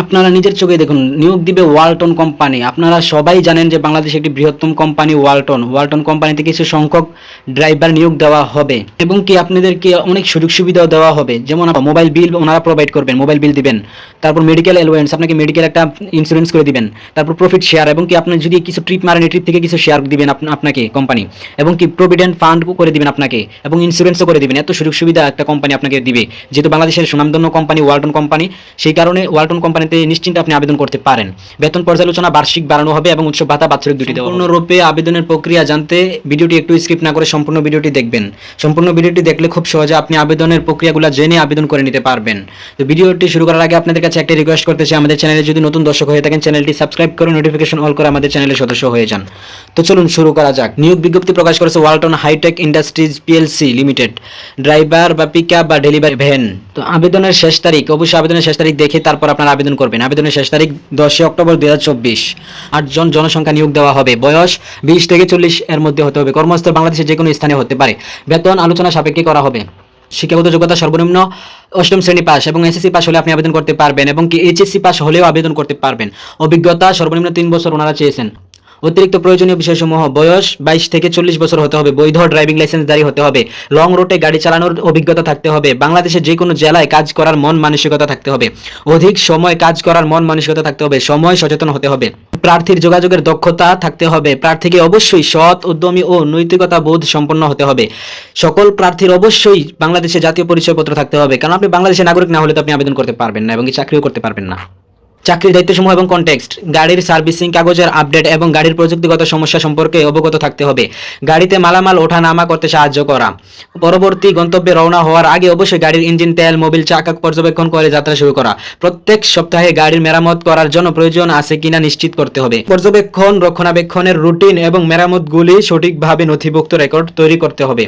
আপনারা নিজের চোখে দেখুন, নিয়োগ দিবে ওয়ালটন কোম্পানি। আপনারা সবাই জানেন যে বাংলাদেশে একটি বৃহত্তম কোম্পানি ওয়ালটন। ওয়ালটন কোম্পানিতে কিছু সংখ্যক ড্রাইভার নিয়োগ দেওয়া হবে এবং কি আপনাদেরকে অনেক সুযোগ সুবিধাও দেওয়া হবে। যেমন মোবাইল বিল ওনারা প্রোভাইড করবেন মোবাইল বিল দিবেন। তারপর মেডিকেল অ্যালোয়েন্স আপনাকে মেডিকেল একটা ইন্স্যুরেন্স করে দিবেন। তারপর প্রফিট শেয়ার এবং কি আপনি যদি কিছু ট্রিপ মারেন, এই ট্রিপ থেকে কিছু শেয়ার দিবেন আপনাকে কোম্পানি এবং কি প্রভিডেন্ট ফান্ড করে দিবেন আপনাকে এবং ইন্স্যুরেন্সও করে দিবেন। এত সুযোগ সুবিধা একটা কোম্পানি আপনাকে দিবে। যেহেতু বাংলাদেশের সুনামধন্য কোম্পানি ওয়ালটন কোম্পানি, সেই কারণে ওয়ালটন কোম্পানিতে নিশ্চিন্তে আপনি আবেদন করতে পারেন। বেতন পর্যালোচনা, বার্ষিক বাড়ানো হবে এবং উৎসব ভাতা বাৎসরিক দুটি দেওয়া সম্পূর্ণরূপে আবেদনের প্রক্রিয়া জানতে ভিডিওটি একটু স্কিপ না করে সম্পূর্ণ ভিডিওটি দেখবেন। সম্পূর্ণ ভিডিওটি দেখলে খুব সহজে আপনি আবেদনের প্রক্রিয়াগুলো জেনে আবেদন করে নিতে পারবেন। তো ভিডিওটি শুরু করার আগে আপনাদের কাছে একটা রিকোয়েস্ট করতে চাই, আমাদের চ্যানেলে যদি নতুন দর্শক হয়ে থাকেন, চ্যানেলটি সাবস্ক্রাইব করে নোটিফিকেশন অল করে আমাদের চ্যানেলের সদস্য হয়ে যান। তো চলুন শুরু করা যাক। নিয়োগ বিজ্ঞপ্তি প্রকাশ করেছে Walton Hitech Industries PLC limited. Driver বা পিক বা ডেলিভারি ভ্যান। তো আবেদনের শেষ তারিখ, অবশ্যই আবেদনের শেষ তারিখ দেখে তারপর আপনার আবেদন করবেন। আবেদনের শেষ তারিখ দশই অক্টোবর দু হাজার আটজন জনসংখ্যা নিয়োগ দেওয়া হবে। বয়স বিশ থেকে চল্লিশ এর মধ্যে হতে হবে। কর্মস্থল বাংলাদেশের যে কোনো স্থানে হতে পারে। বেতন আলোচনা সাপেক্ষে করা হবে। শিক্ষাগত যোগ্যতা সর্বনিম্ন অষ্টম শ্রেণি পাস এবং এসএসসি পাস হলে আপনি আবেদন করতে পারবেন এবং কি এইচএসসি পাস হলেও আবেদন করতে পারবেন। অভিজ্ঞতা সর্বনিম্ন তিন বছর ওনারা চেয়েছেন। অতিরিক্ত প্রয়োজনীয় বিষয়সমূহ, বয়স বাইশ থেকে চল্লিশ বছর হতে হবে, বৈধ ড্রাইভিং লাইসেন্সধারী হতে হবে, লং রুটে গাড়ি চালানোর অভিজ্ঞতা থাকতে হবে, বাংলাদেশের যে কোনো জেলায় কাজ করার মন মানসিকতা থাকতে হবে, অধিক সময় কাজ করার মন মানসিকতা থাকতে হবে, সময় সচেতন হতে হবে, প্রার্থীর যোগাযোগের দক্ষতা থাকতে হবে, প্রার্থীকে অবশ্যই সৎ, উদ্যমী ও নৈতিকতা বোধ সম্পন্ন হতে হবে, সকল প্রার্থীর অবশ্যই বাংলাদেশে জাতীয় পরিচয়পত্র থাকতে হবে, কারণ আপনি বাংলাদেশের নাগরিক না হলে তো আপনি আবেদন করতে পারবেন না এবং চাকরিও করতে পারবেন না। চাকরির দায়িত্বসমূহ এবং কনটেক্সট গাড়ির সার্ভিসিং কাগজের আপডেট এবং গাড়ির প্রযুক্তিগত সমস্যা সম্পর্কে অবগত থাকতে হবে। গাড়িতে মালামাল ওঠা নামা করতে সাহায্য করা। পরবর্তী গন্তব্যে রওনা হওয়ার আগে অবশ্যই গাড়ির ইঞ্জিন তেল মোবিল চাকা পর্যবেক্ষণ করে যাত্রা শুরু করা। প্রত্যেক সপ্তাহে গাড়ির মেরামত করার জন্য প্রয়োজন আছে কিনা নিশ্চিত করতে হবে। পর্যবেক্ষণ, রক্ষণাবেক্ষণের রুটিন এবং মেরামতগুলি সঠিকভাবে নথিভুক্ত রেকর্ড তৈরি করতে হবে।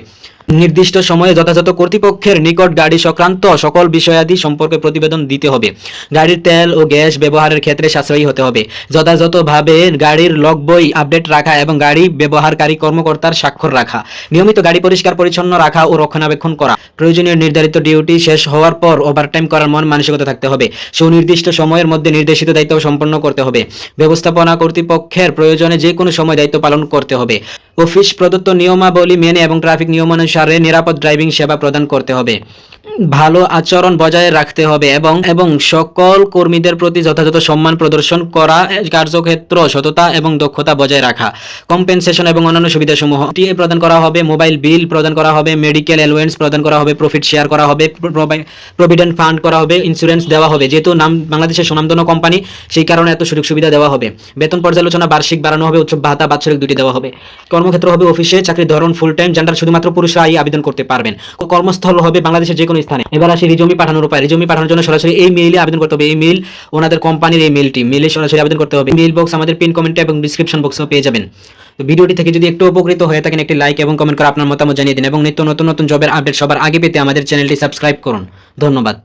নির্দিষ্ট সময়ে যথাযথ কর্তৃপক্ষের নিকট গাড়ি সংক্রান্ত সকল বিষয়াদি সম্পর্কে প্রতিবেদন দিতে হবে। গাড়ির তেল ও গ্যাস ব্যবহারের ক্ষেত্রে সাশ্রয়ী হতে হবে। যথাযথভাবে গাড়ির লগ বই আপডেট রাখা এবং গাড়ি ব্যবহারকারী কর্মকর্তার স্বাক্ষর রাখা, নিয়মিত গাড়ি পরিষ্কার পরিচ্ছন্ন রাখা ও রক্ষণাবেক্ষণ করা, প্রয়োজনীয় নির্ধারিত ডিউটি শেষ হওয়ার পর ওভারটাইম করার মন মানসিকতা থাকতে হবে, সুনির্দিষ্ট সময়ের মধ্যে নির্দেশিত দায়িত্ব সম্পন্ন করতে হবে, ব্যবস্থাপনা কর্তৃপক্ষের প্রয়োজনে যে কোনো সময় দায়িত্ব পালন করতে হবে। অফিস প্রদত্ত নিয়মাবলী মেনে এবং ট্রাফিক নিয়মানুসারে নিরাপদ ড্রাইভিং সেবা প্রদান করতে হবে। ভালো আচরণ বজায় রাখতে হবে এবং এবং সকল কর্মীদের প্রতি যথাযথ সম্মান প্রদর্শন করা কার্যক্ষেত্র, সততা এবং দক্ষতা বজায় রাখা। কম্পেনসেশন এবং অন্যান্য সুবিধাসমূহ টিএ প্রদান করা হবে মোবাইল বিল প্রদান করা হবে মেডিকেল অ্যালোয়েন্স প্রদান করা হবে প্রফিট শেয়ার করা হবে প্রভিডেন্ট ফান্ড করা হবে ইন্স্যুরেন্স দেওয়া হবে। যেহেতু নাম, বাংলাদেশের সুনামধন্য কোম্পানি সেই কারণে এত সুযোগ সুবিধা দেওয়া হবে। বেতন পর্যালোচনা বার্ষিক বাড়ানো হবে উচ্চ ভাতা বাৎসরিক দুটি দেওয়া হবে। কর্মক্ষেত্র হবে অফিসে, চাকরির ধরন ফুল টাইম জেন্ডার শুধুমাত্র পুরুষরাই আবেদন করতে পারবেন। কর্মস্থল হবে বাংলাদেশের যে কোনো স্থানে এবার আসি রিজমি পাঠানোর উপায়। রিজমি পাঠানোর জন্য সরাসরি এই মেইলে আবেদন করতে হবে। এই মেইল ওনাদের কোম্পানির এই মেইলটি মেইলে সরাসরি আবেদন করতে হবে। মেইল বক্স আমাদের পিন কমেন্টে এবং ডিসক্রিপশন বক্সেও পেয়ে যাবেন। তো ভিডিওটি থেকে যদি একটু উপকৃত হয়ে থাকেন, একটি লাইক এবং কমেন্ট করে আপনার মতামত জানিয়ে দিন এবং নিত্য নতুন নতুন জবের আপডেট সবার আগে পেতে আমাদের চ্যানেলটি সাবস্ক্রাইব করুন। ধন্যবাদ।